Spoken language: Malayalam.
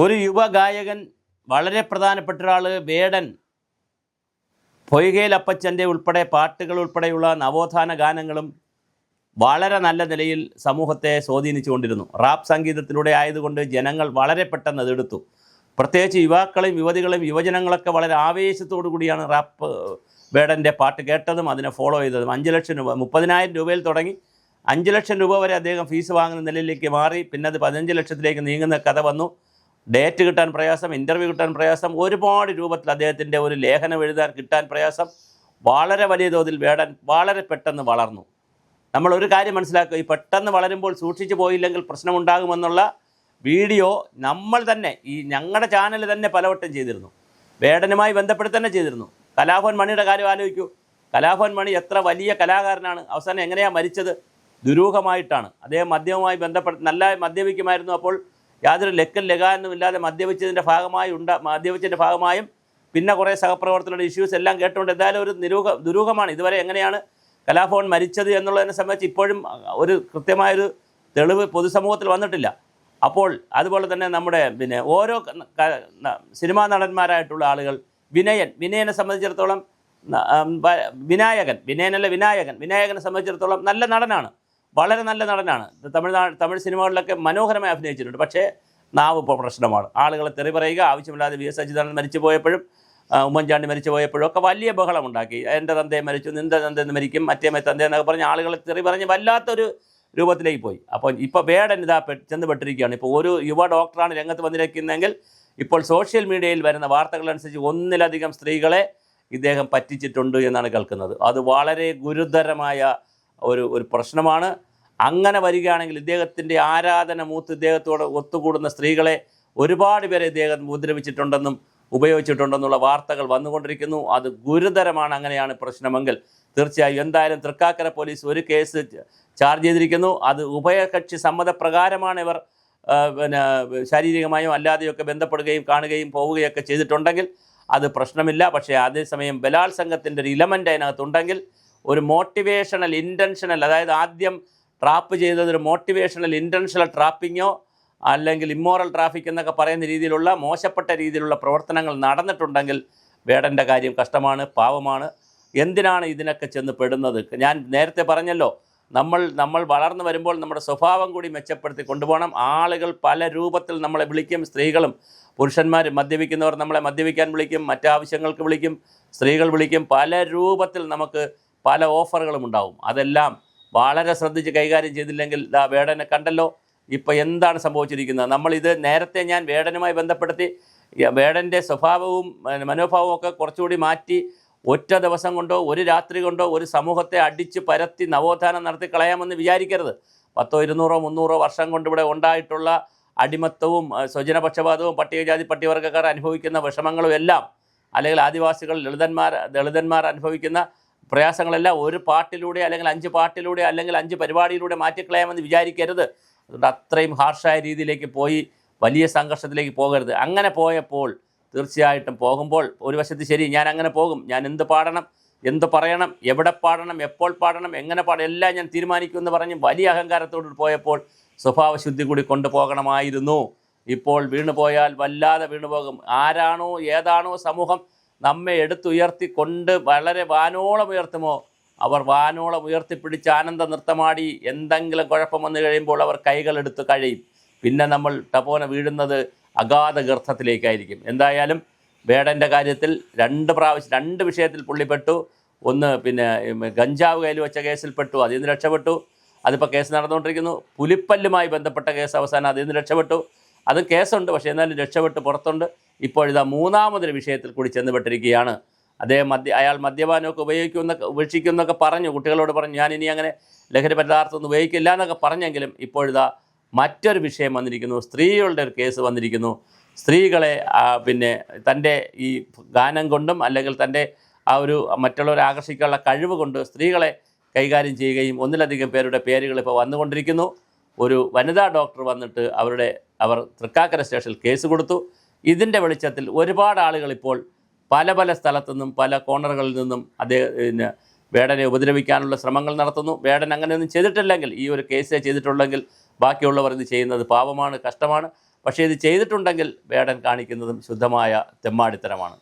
ഒരു യുവ ഗായകൻ വളരെ പ്രധാനപ്പെട്ട ഒരാൾ വേടൻ പൊയ്കയിലപ്പച്ചന്റെ ഉൾപ്പെടെ പാട്ടുകൾ ഉൾപ്പെടെയുള്ള നവോത്ഥാന ഗാനങ്ങളും വളരെ നല്ല നിലയിൽ സമൂഹത്തെ സ്വാധീനിച്ചുകൊണ്ടിരുന്നു. റാപ്പ് സംഗീതത്തിലൂടെ ആയതുകൊണ്ട് ജനങ്ങൾ വളരെ പെട്ടെന്ന് അതെടുത്തു. പ്രത്യേകിച്ച് യുവാക്കളെയും യുവതികളെയും യുവജനങ്ങളൊക്കെ വളരെ ആവേശത്തോടു കൂടിയാണ് റാപ്പ് വേടന്റെ പാട്ട് കേട്ടതും അതിനെ ഫോളോ ചെയ്തതും. അഞ്ച് ലക്ഷം രൂപ മുപ്പതിനായിരം രൂപയിൽ തുടങ്ങി. അഞ്ച് ലക്ഷം രൂപ വരെ അദ്ദേഹം ഫീസ് വാങ്ങുന്ന നിലയിലേക്ക് മാറി. പിന്നെ അത് പതിനഞ്ച് ലക്ഷത്തിലേക്ക് നീങ്ങുന്ന കഥ വന്നു. ഡേറ്റ് കിട്ടാൻ പ്രയാസം ഇന്റർവ്യൂ കിട്ടാൻ പ്രയാസം ഒരുപാട് രൂപത്തിൽ അദ്ദേഹത്തിന്റെ ഒരു ലേഖനം എഴുതാൻ കിട്ടാൻ പ്രയാസം വളരെ വലിയ തോതിൽ വേടൻ വളരെ പെട്ടെന്ന് വളർന്നു. നമ്മൾ ഒരു കാര്യം മനസ്സിലാക്കുക ഈ പെട്ടെന്ന് വളരുമ്പോൾ സൂക്ഷിച്ചു പോയില്ലെങ്കിൽ പ്രശ്നമുണ്ടാകുമെന്നുള്ള വീഡിയോ നമ്മൾ തന്നെ ഈ ഞങ്ങളുടെ ചാനൽ തന്നെ പലവട്ടം ചെയ്തിരുന്നു. വേടനുമായി ബന്ധപ്പെട്ട് തന്നെ ചെയ്തിരുന്നു. കലാഭവൻ മണിയുടെ കാര്യം ആലോചിക്കൂ. കലാഭവൻ മണി എത്ര വലിയ കലാകാരനാണ്. അവസാനം എങ്ങനെയാണ് മരിച്ചത്? ദുരൂഹമായിട്ടാണ്. അദ്ദേഹം മദ്യവുമായി ബന്ധപ്പെട്ട് നല്ല മദ്യപിക്കുമായിരുന്നു അപ്പോൾ യാതൊരു ലക്കൽ ലഗാനും ഇല്ലാതെ മദ്യപിച്ചതിന്റെ ഭാഗമായി ഉണ്ട മദ്യപിച്ചതിന്റെ ഭാഗമായും പിന്നെ കുറേ സഹപ്രവർത്തകരുടെ ഇഷ്യൂസ് എല്ലാം കേട്ടുകൊണ്ട് എന്തായാലും ഒരു നിരൂഹ ദുരൂഹമാണ്. ഇതുവരെ എങ്ങനെയാണ് കലാഭവൻ മരിച്ചത് എന്നുള്ളതിനെ സംബന്ധിച്ച് ഇപ്പോഴും ഒരു കൃത്യമായൊരു തെളിവ് പൊതുസമൂഹത്തിൽ വന്നിട്ടില്ല. അപ്പോൾ അതുപോലെ തന്നെ നമ്മുടെ പിന്നെ ഓരോ സിനിമാ നടന്മാരായിട്ടുള്ള ആളുകൾ വിനയൻ വിനയനെ സംബന്ധിച്ചിടത്തോളം വിനായകൻ വിനയനല്ല വിനായകൻ വിനായകനെ സംബന്ധിച്ചിടത്തോളം നല്ല നടനാണ്. വളരെ നല്ല നടനാണ്. തമിഴ്നാട് തമിഴ് സിനിമകളിലൊക്കെ മനോഹരമായി അഭിനയിച്ചിട്ടുണ്ട്. പക്ഷേ നാവ് ഇപ്പോൾ പ്രശ്നമാണ്. ആളുകളെ തെറി പറയുക ആവശ്യമില്ലാതെ വി എസ് അച്യുതാനന്ദൻ മരിച്ചു പോയപ്പോഴും ഉമ്മൻചാണ്ടി മരിച്ചു പോയപ്പോഴും ഒക്കെ വലിയ ബഹളമുണ്ടാക്കി. എന്റെ തന്തയെ മരിച്ചു നിന്റെ തന്തയെന്ന് മരിക്കും മറ്റേ തന്തേ എന്നൊക്കെ പറഞ്ഞ് ആളുകളെ തെറി പറഞ്ഞ് വല്ലാത്തൊരു രൂപത്തിലേക്ക് പോയി. അപ്പോൾ ഇപ്പോൾ വേടൻ ഇതാ ചെന്ന് പെട്ടിരിക്കുകയാണ് ഇപ്പോൾ ഒരു യുവ ഡോക്ടറാണ് രംഗത്ത് വന്നിരിക്കുന്നതെങ്കിൽ ഇപ്പോൾ സോഷ്യൽ മീഡിയയിൽ വരുന്ന വാർത്തകളനുസരിച്ച് ഒന്നിലധികം സ്ത്രീകളെ ഇദ്ദേഹം പറ്റിച്ചിട്ടുണ്ട് എന്നാണ് കേൾക്കുന്നത്. അത് വളരെ ഗുരുതരമായ ഒരു ഒരു പ്രശ്നമാണ്. അങ്ങനെ വരികയാണെങ്കിൽ ഇദ്ദേഹത്തിന്റെ ആരാധന മൂത്ത് ഇദ്ദേഹത്തോട് ഒത്തുകൂടുന്ന സ്ത്രീകളെ ഒരുപാട് പേരെ ഇദ്ദേഹം ഉപദ്രവിച്ചിട്ടുണ്ടെന്നും ഉപയോഗിച്ചിട്ടുണ്ടെന്നുള്ള വാർത്തകൾ വന്നുകൊണ്ടിരിക്കുന്നു. അത് ഗുരുതരമാണ്. അങ്ങനെയാണ് പ്രശ്നമെങ്കിൽ തീർച്ചയായും എന്തായാലും തൃക്കാക്കര പോലീസ് ഒരു കേസ് ചാർജ് ചെയ്തിരിക്കുന്നു. അത് ഉഭയകക്ഷി സമ്മതപ്രകാരമാണ് ഇവർ പിന്നെ ശാരീരികമായും അല്ലാതെയൊക്കെ ബന്ധപ്പെടുകയും കാണുകയും പോവുകയൊക്കെ ചെയ്തിട്ടുണ്ടെങ്കിൽ അത് പ്രശ്നമില്ല. പക്ഷേ അതേസമയം ബലാത്സംഗത്തിന്റെ ഒരു ഇലമെന്റ് അതിനകത്തുണ്ടെങ്കിൽ ഒരു മോട്ടിവേഷണൽ ഇന്റൻഷണൽ അതായത് ആദ്യം ട്രാപ്പ് ചെയ്തത് ഒരു മോട്ടിവേഷണൽ ഇന്റൻഷണൽ ട്രാപ്പിങ്ങോ അല്ലെങ്കിൽ ഇമ്മോറൽ ട്രാഫിക് എന്നൊക്കെ പറയുന്ന രീതിയിലുള്ള മോശപ്പെട്ട രീതിയിലുള്ള പ്രവർത്തനങ്ങൾ നടന്നിട്ടുണ്ടെങ്കിൽ വേടന്റെ കാര്യം കഷ്ടമാണ് പാവമാണ്. എന്തിനാണ് ഇതിനൊക്കെ ചെന്ന് പെടുന്നത്? ഞാൻ നേരത്തെ പറഞ്ഞല്ലോ നമ്മൾ നമ്മൾ വളർന്നു വരുമ്പോൾ നമ്മുടെ സ്വഭാവം കൂടി മെച്ചപ്പെടുത്തി കൊണ്ടുപോകണം. ആളുകൾ പല രൂപത്തിൽ നമ്മളെ വിളിക്കും സ്ത്രീകളും പുരുഷന്മാർ മദ്യപിക്കുന്നവർ നമ്മളെ മദ്യപിക്കാൻ വിളിക്കും മറ്റാവശ്യങ്ങൾക്ക് വിളിക്കും സ്ത്രീകൾ വിളിക്കും. പല രൂപത്തിൽ നമുക്ക് പല ഓഫറുകളും ഉണ്ടാവും. അതെല്ലാം വളരെ ശ്രദ്ധിച്ച് കൈകാര്യം ചെയ്തില്ലെങ്കിൽ ദാ വേടനെ കണ്ടല്ലോ. ഇപ്പോൾ എന്താണ് സംഭവിച്ചിരിക്കുന്നത്? നമ്മളിത് നേരത്തെ ഞാൻ വേടനുമായി ബന്ധപ്പെടുത്തി വേടന്റെ സ്വഭാവവും മനോഭാവവും ഒക്കെ കുറച്ചുകൂടി മാറ്റി ഒറ്റ ദിവസം കൊണ്ടോ ഒരു രാത്രി കൊണ്ടോ ഒരു സമൂഹത്തെ അടിച്ച് പരത്തി നവോത്ഥാനം നടത്തി കളയാമെന്ന് വിചാരിക്കരുത്. പത്തോ ഇരുന്നൂറോ മുന്നൂറോ വർഷം കൊണ്ട് ഇവിടെ ഉണ്ടായിട്ടുള്ള അടിമത്തവും സ്വജനപക്ഷപാതവും പട്ടികജാതി പട്ടികവർഗക്കാർ അനുഭവിക്കുന്ന വിഷമങ്ങളും എല്ലാം അല്ലെങ്കിൽ ആദിവാസികൾ ലളിതന്മാർ ദളിതന്മാർ അനുഭവിക്കുന്ന പ്രയാസങ്ങളെല്ലാം ഒരു പാട്ടിലൂടെ അല്ലെങ്കിൽ അഞ്ച് പാട്ടിലൂടെ അല്ലെങ്കിൽ അഞ്ച് പരിപാടിയിലൂടെ മാറ്റിക്കളയാമെന്ന് വിചാരിക്കരുത്. അതുകൊണ്ട് അത്രയും ഹാർഷായ രീതിയിലേക്ക് പോയി വലിയ സംഘർഷത്തിലേക്ക് പോകരുത്. അങ്ങനെ പോയപ്പോൾ തീർച്ചയായിട്ടും പോകുമ്പോൾ ഒരു വശത്ത് ശരി ഞാൻ അങ്ങനെ പോകും. ഞാൻ എന്ത് പാടണം? എന്ത് പറയണം? എവിടെ പാടണം? എപ്പോൾ പാടണം? എങ്ങനെ പാടണം? എല്ലാം ഞാൻ തീരുമാനിക്കുമെന്ന് പറഞ്ഞ് വലിയ അഹങ്കാരത്തോട് പോയപ്പോൾ സ്വഭാവശുദ്ധി കൂടി കൊണ്ടുപോകണമായിരുന്നു ഇപ്പോൾ വീണുപോയാൽ വല്ലാതെ വീണുപോകും. ആരാണോ ഏതാണോ സമൂഹം നമ്മെ എടുത്തുയർത്തിക്കൊണ്ട് വളരെ വാനോളം ഉയർത്തുമോ? അവർ വാനോളം ഉയർത്തിപ്പിടിച്ച് ആനന്ദ നൃത്തമാടി എന്തെങ്കിലും കുഴപ്പം വന്നു കഴിയുമ്പോൾ അവർ കൈകളെടുത്ത് കഴിയും പിന്നെ നമ്മൾ ടപോന വീഴുന്നത് അഗാധ ഗർത്തത്തിലേക്കായിരിക്കും. എന്തായാലും വേടന്റെ കാര്യത്തിൽ രണ്ട് പ്രാവശ്യം രണ്ട് വിഷയത്തിൽ പുള്ളിപ്പെട്ടു. ഒന്ന് പിന്നെ ഗഞ്ചാവ് കയ്യിൽ വെച്ച കേസിൽപ്പെട്ടു അതിൽ നിന്ന് രക്ഷപ്പെട്ടു. അതിപ്പോൾ കേസ് നടന്നുകൊണ്ടിരിക്കുന്നു. പുലിപ്പല്ലുമായി ബന്ധപ്പെട്ട കേസ് അവസാനം അതിൽ നിന്ന് രക്ഷപ്പെട്ടു. അത് കേസുണ്ട് പക്ഷേ എന്നാലും രക്ഷപ്പെട്ട് പുറത്തുണ്ട്. ഇപ്പോഴിതാ മൂന്നാമതൊരു വിഷയത്തിൽ കൂടി ചെന്നുപെട്ടിരിക്കുകയാണ്. അദ്ദേഹം മദ്യ അയാൾ മദ്യപാനമൊക്കെ ഉപയോഗിക്കുമെന്നൊക്കെ ഉപേക്ഷിക്കുമെന്നൊക്കെ പറഞ്ഞു. കുട്ടികളോട് പറഞ്ഞു ഞാൻ ഇനി അങ്ങനെ ലഹരി പദാർത്ഥം ഒന്നും ഉപയോഗിക്കില്ല എന്നൊക്കെ പറഞ്ഞെങ്കിലും ഇപ്പോഴിതാ മറ്റൊരു വിഷയം വന്നിരിക്കുന്നു. സ്ത്രീകളുടെ ഒരു കേസ് വന്നിരിക്കുന്നു. സ്ത്രീകളെ പിന്നെ തന്റെ ഈ ഗാനം കൊണ്ടും അല്ലെങ്കിൽ തന്റെ ആ ഒരു മറ്റുള്ളവരെ ആകർഷിക്കാനുള്ള കഴിവ് കൊണ്ട് സ്ത്രീകളെ കൈകാര്യം ചെയ്യുകയും ഒന്നിലധികം പേരുടെ പേരുകൾ ഇപ്പോൾ വന്നുകൊണ്ടിരിക്കുന്നു. ഒരു വനിതാ ഡോക്ടർ വന്നിട്ട് അവരുടെ അവർ തൃക്കാക്കര സ്റ്റേഷനിൽ കേസ് കൊടുത്തു. ഇതിന്റെ വെളിച്ചത്തിൽ ഒരുപാട് ആളുകൾ ഇപ്പോൾ പല പല സ്ഥലത്തു നിന്നും പല കോർണറുകളിൽ നിന്നും അദ്ദേഹത്തിന് വേടനെ ഉപദ്രവിക്കാനുള്ള ശ്രമങ്ങൾ നടത്തുന്നു. വേടൻ അങ്ങനെയൊന്നും ചെയ്തിട്ടില്ലെങ്കിൽ ഈ ഒരു കേസ് ചെയ്തിട്ടുണ്ടെങ്കിൽ ബാക്കിയുള്ളവർ ഇത് ചെയ്യുന്നത് പാപമാണ് കഷ്ടമാണ്. പക്ഷേ ഇത് ചെയ്തിട്ടുണ്ടെങ്കിൽ വേടൻ കാണിക്കുന്നതും ശുദ്ധമായ തെമ്മാടിത്തരമാണ്.